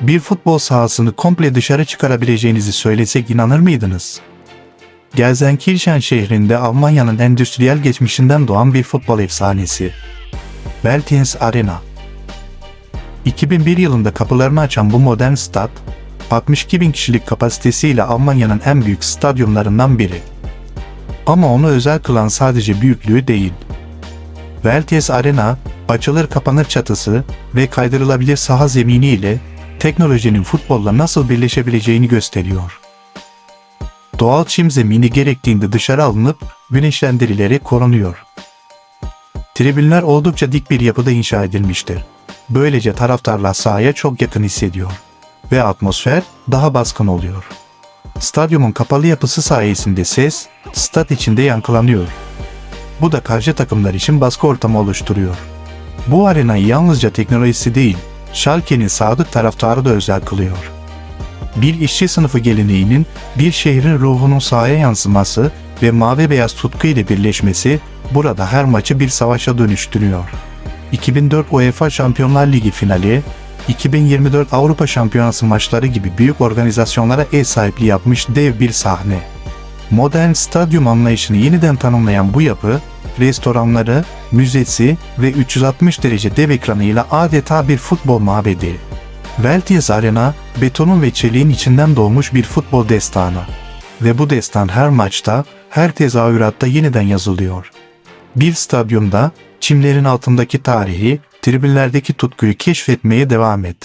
bir futbol sahasını komple dışarı çıkarabileceğinizi söylesek inanır mıydınız? Gelsenkirchen şehrinde Almanya'nın endüstriyel geçmişinden doğan bir futbol efsanesi. Veltins Arena. 2001 yılında kapılarını açan bu modern stat, 62 bin kişilik kapasitesiyle Almanya'nın en büyük stadyumlarından biri. Ama onu özel kılan sadece büyüklüğü değil. Veltes Arena, açılır kapanır çatısı ve kaydırılabilir saha zemini ile teknolojinin futbolla nasıl birleşebileceğini gösteriyor. Doğal çim zemini gerektiğinde dışarı alınıp güneşlendirilerek korunuyor. Tribünler oldukça dik bir yapıda inşa edilmiştir. Böylece taraftarlar sahaya çok yakın hissediyor ve atmosfer daha baskın oluyor. Stadyumun kapalı yapısı sayesinde ses, stat içinde yankılanıyor. Bu da karşı takımlar için baskı ortamı oluşturuyor. Bu arenayı yalnızca teknolojisi değil, Schalke'nin sadık taraftarı da özel kılıyor. Bir işçi sınıfı geleneğinin bir şehrin ruhunun sahaya yansıması ve mavi beyaz tutku ile birleşmesi burada her maçı bir savaşa dönüştürüyor. 2004 UEFA Şampiyonlar Ligi finali, 2024 Avrupa Şampiyonası maçları gibi büyük organizasyonlara ev sahipliği yapmış dev bir sahne. Modern stadyum anlayışını yeniden tanımlayan bu yapı, restoranları, müzesi ve 360 derece dev ekranıyla adeta bir futbol mabedi. Veltiz Arena, betonun ve çeliğin içinden doğmuş bir futbol destanı. Ve bu destan her maçta, her tezahüratta yeniden yazılıyor. Bir stadyumda, çimlerin altındaki tarihi, tribünlerdeki tutkuyu keşfetmeye devam et.